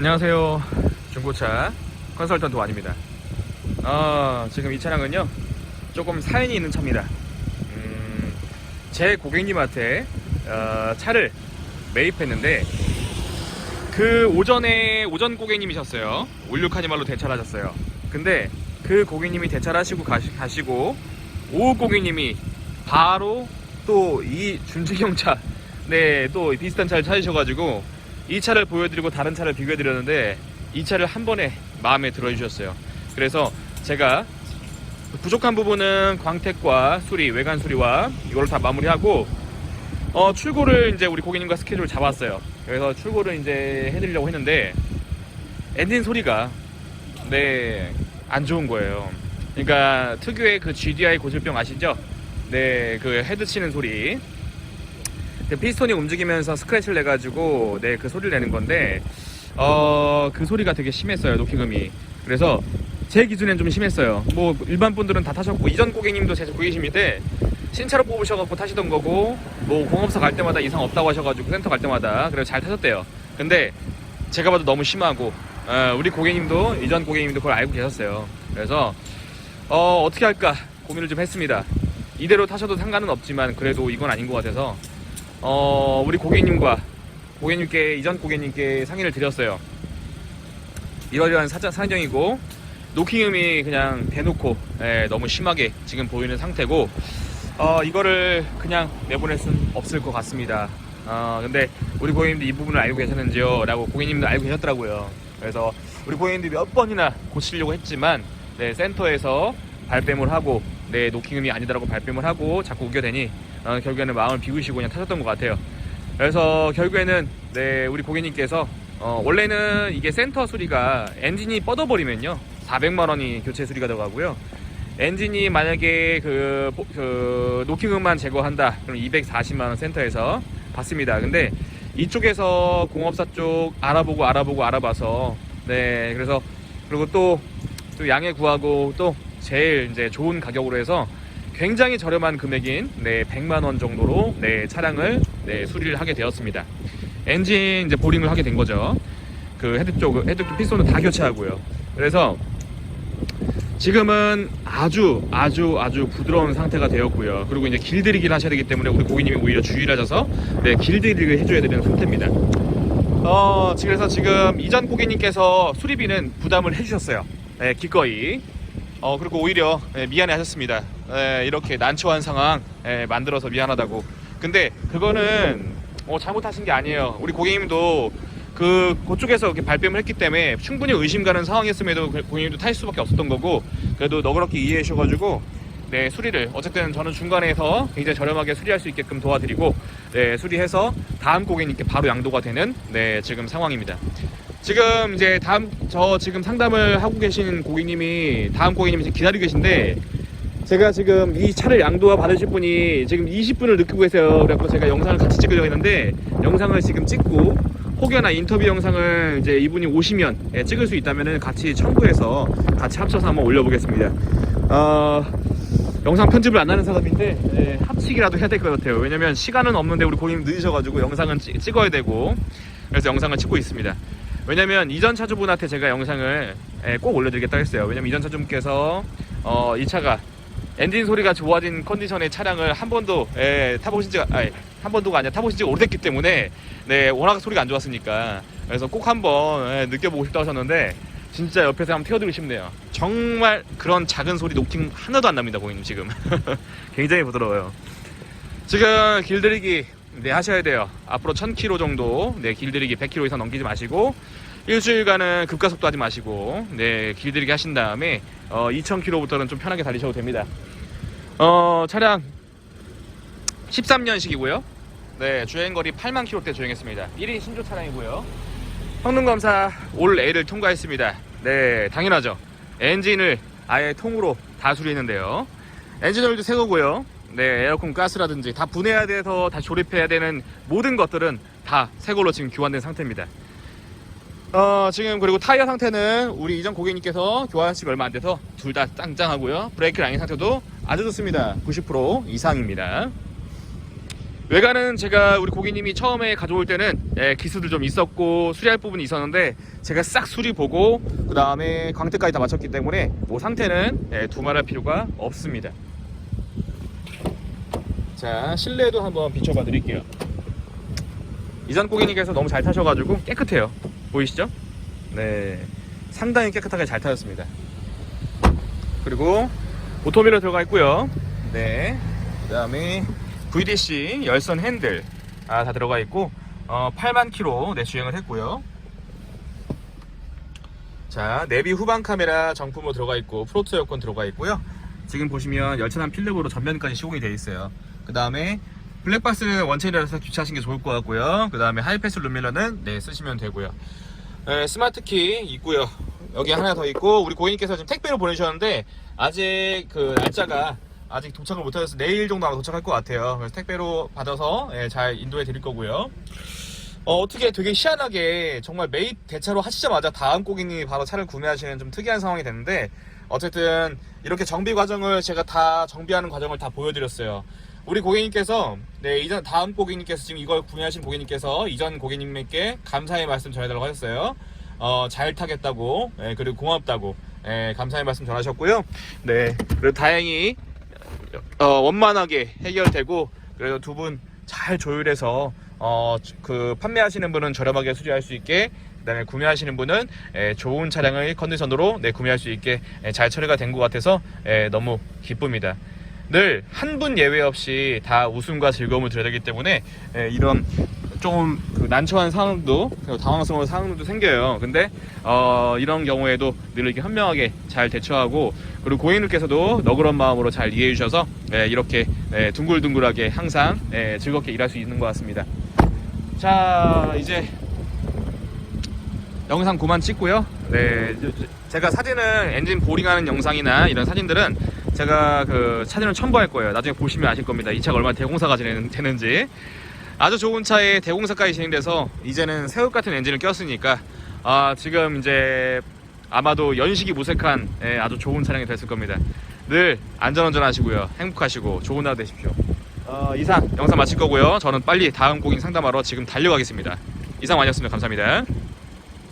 안녕하세요. 중고차 컨설턴트 완입니다. 어, 지금 이 차량은요, 조금 사연이 있는 차입니다. 음, 제 고객님한테 어, 차를 매입했는데, 그 오전에, 오전 고객님이셨어요. 올류 카니발로 대차를 하셨어요. 근데 그 고객님이 대차를 하시고 가시, 가시고, 오후 고객님이 바로 또 이 준지경 차, 네, 또 비슷한 차를 찾으셔가지고, 이 차를 보여드리고 다른 차를 비교해드렸는데 이 차를 한 번에 마음에 들어주셨어요. 그래서 제가 부족한 부분은 광택과 수리, 외관 수리와 이걸 다 마무리하고 어, 출고를 이제 우리 고객님과 스케줄 잡았어요. 그래서 출고를 이제 해드리려고 했는데 엔진 소리가 네 안 좋은 거예요. 그러니까 특유의 그 GDI 고질병 아시죠? 네, 그 헤드 치는 소리. 그 피스톤이 움직이면서 스크래치를 내가지고 네 그 소리를 내는 건데 어 그 소리가 되게 심했어요 노킹음이. 그래서 제 기준엔 좀 심했어요. 뭐 일반 분들은 다 타셨고 이전 고객님도 제 고객님인데 신차로 뽑으셔갖고 타시던 거고 뭐 공업사 갈 때마다 이상 없다고 하셔가지고 센터 갈 때마다 그래서 잘 타셨대요. 근데 제가 봐도 너무 심하고 어, 우리 고객님도 이전 고객님도 그걸 알고 계셨어요. 그래서 어 어떻게 할까 고민을 좀 했습니다. 이대로 타셔도 상관은 없지만 그래도 이건 아닌 것 같아서 어, 우리 고객님과 고객님께 이전 고객님께 상의를 드렸어요. 이러이러한 사정이고 노킹음이 그냥 대놓고 예, 너무 심하게 지금 보이는 상태고 어, 이거를 그냥 내보낼 순 없을 것 같습니다. 어, 근데 우리 고객님들 이 부분을 알고 계셨는지요? 라고 고객님들 알고 계셨더라고요. 그래서 우리 고객님들이 몇 번이나 고치려고 했지만 네, 센터에서 발뺌을 하고 네, 노킹음이 아니다라고 발뺌을 하고 자꾸 우겨대니 어, 결국에는 마음을 비우시고 그냥 타셨던 것 같아요. 그래서 결국에는 네, 우리 고객님께서 어, 원래는 이게 센터 수리가 엔진이 뻗어버리면요 400만 원이 교체 수리가 들어가고요. 엔진이 만약에 그, 보- 그 노킹음만 제거한다 그럼 240만 원 센터에서 받습니다. 근데 이쪽에서 공업사 쪽 알아보고 알아보고 알아봐서 네 그래서 그리고 또, 또 양해 구하고 또 제일 이제 좋은 가격으로 해서 굉장히 저렴한 금액인 네 100만 원 정도로 네 차량을 네 수리를 하게 되었습니다. 엔진 이제 보링을 하게 된 거죠. 그 헤드 쪽 헤드 쪽 피스톤은 다 교체하고요. 그래서 지금은 아주 아주 아주 부드러운 상태가 되었고요. 그리고 이제 길들이기를 하셔야 되기 때문에 우리 고객님이 오히려 주의를 하셔서 네, 길들이기를 해줘야 되는 상태입니다. 어, 그래서 지금 이전 고객님께서 수리비는 부담을 해주셨어요. 네, 기꺼이. 어, 그리고 오히려 네, 미안해 하셨습니다. 네, 이렇게 난처한 상황 네, 만들어서 미안하다고. 근데 그거는 어, 잘못하신 게 아니에요. 우리 고객님도 그 그쪽에서 이렇게 발뺌을 했기 때문에 충분히 의심 가는 상황이었음에도 그 고객님도 타실 수밖에 없었던 거고 그래도 너그럽게 이해해 주셔가지고 네 수리를 어쨌든 저는 중간에서 굉장히 저렴하게 수리할 수 있게끔 도와드리고 네 수리해서 다음 고객님께 바로 양도가 되는 네 지금 상황입니다. 지금 이제 다음 저 지금 상담을 하고 계신 고객님이 다음 고객님이 지금 기다리고 계신데 제가 지금 이 차를 양도와 받으실 분이 지금 20분을 느끼고 계세요. 그래서 제가 영상을 같이 찍으려고 했는데 영상을 지금 찍고 혹여나 인터뷰 영상을 이제 이분이 오시면 예, 찍을 수 있다면 같이 첨부해서 같이 합쳐서 한번 올려보겠습니다. 어, 영상 편집을 안 하는 사람인데 예, 합치기라도 해야 될 것 같아요. 왜냐면 시간은 없는데 우리 고객님 늦으셔가지고 영상은 찍- 찍어야 되고 그래서 영상을 찍고 있습니다. 왜냐면 이전 차주분한테 제가 영상을 예, 꼭 올려드리겠다 했어요. 왜냐면 이전 차주분께서 어, 이 차가 엔진 소리가 좋아진 컨디션의 차량을 한 번도 예, 타보신 지가 아니, 한 번도가 아니라 타보신 지가 오래됐기 때문에 네 워낙 소리가 안 좋았으니까 그래서 꼭 한번 예, 느껴보고 싶다 하셨는데 진짜 옆에서 한번 태워드리고 싶네요. 정말 그런 작은 소리 노킹 하나도 안 납니다, 고객님 지금. 굉장히 부드러워요. 지금 길들이기 네 하셔야 돼요. 앞으로 1000km 정도 네 길들이기 100km 이상 넘기지 마시고 일주일간은 급가속도 하지 마시고 네 길들이기 하신 다음에 어, 2000km부터는 좀 편하게 달리셔도 됩니다. 어 차량 13년식이고요. 네 주행거리 8만 km대 주행했습니다. 1인 신조 차량이고요. 성능 검사 올 A를 통과했습니다. 네 당연하죠. 엔진을 아예 통으로 다 수리했는데요. 엔진 오일도 새 거고요. 네, 에어컨 가스라든지 다 분해해야 돼서 다시 조립해야 되는 모든 것들은 다 새 걸로 지금 교환된 상태입니다. 어, 지금 그리고 타이어 상태는 우리 이전 고객님께서 지 얼마 안 돼서 둘 다 짱짱하고요. 브레이크 라인 상태도 아주 좋습니다. 90% 이상입니다. 외관은 제가 우리 고객님이 처음에 가져올 때는 예, 기수들 좀 있었고 수리할 부분이 있었는데 제가 싹 수리 보고 그 다음에 광택까지 다 마쳤기 때문에 뭐 상태는 예, 두말할 필요가 없습니다. 자 실내도 한번 비춰봐 드릴게요. 이전 고객님께서 너무 잘 타셔가지고 깨끗해요. 보이시죠? 네, 상당히 깨끗하게 잘 타셨습니다. 그리고 오토미러 들어가 있고요. 네, 그 다음에 VDC 열선 핸들 아, 다 들어가 있고 어, 8만 킬로 네, 주행을 했고요. 자 내비 후방 카메라 정품으로 들어가 있고 프로토 에어컨 들어가 있고요. 지금 보시면 열차단 필름으로 전면까지 시공이 되어 있어요. 그 다음에 블랙박스는 원체이라서 교체하시는 게 좋을 것 같고요. 그 다음에 하이패스 룸밀러는 네 쓰시면 되고요. 네, 스마트키 있고요. 여기 하나 더 있고 우리 고객님께서 지금 택배로 보내주셨는데 아직 그 날짜가 아직 도착을 못하셔서 내일 정도 아마 도착할 것 같아요. 그래서 택배로 받아서 예, 잘 인도해 드릴 거고요. 어, 어떻게 되게 희한하게 정말 매입 대차로 하시자마자 다음 고객님이 바로 차를 구매하시는 좀 특이한 상황이 됐는데 어쨌든 이렇게 정비 과정을 제가 다 정비하는 과정을 다 보여드렸어요. 우리 고객님께서 네 이전 다음 고객님께서 지금 이걸 구매하신 고객님께서 이전 고객님께 감사의 말씀 전해달라고 하셨어요. 어, 잘 타겠다고 예, 그리고 고맙다고 예, 감사의 말씀 전하셨고요. 네 그리고 다행히 어, 원만하게 해결되고 그래도 두분 잘 조율해서 어, 그 판매하시는 분은 저렴하게 수리할 수 있게 그다음에 구매하시는 분은 예, 좋은 차량을 컨디션으로 네, 구매할 수 있게 예, 잘 처리가 된 것 같아서 예, 너무 기쁩니다. 늘 한 분 예외 없이 다 웃음과 즐거움을 드려야 되기 때문에 예, 이런 조금 그 난처한 상황도 당황스러운 상황도 생겨요. 근데 어, 이런 경우에도 늘 이렇게 현명하게 잘 대처하고 그리고 고객님께서도 너그러운 마음으로 잘 이해해 주셔서 예, 이렇게 예, 둥글둥글하게 항상 예, 즐겁게 일할 수 있는 것 같습니다. 자 이제 영상 그만 찍고요. 네, 제가 사진은 엔진 보링하는 영상이나 이런 사진들은 제가 그 사진을 첨부할 거예요. 나중에 보시면 아실 겁니다. 이 차가 얼마나 대공사가 되는지. 아주 좋은 차에 대공사까지 진행돼서 이제는 새우 같은 엔진을 꼈으니까 아, 지금 이제 아마도 연식이 무색한 예, 아주 좋은 차량이 됐을 겁니다. 늘 안전운전 하시고요. 행복하시고 좋은 하루 되십시오. 어, 이상 영상 마칠 거고요. 저는 빨리 다음 고객 상담하러 지금 달려가겠습니다. 이상 완이었습니다. 감사합니다.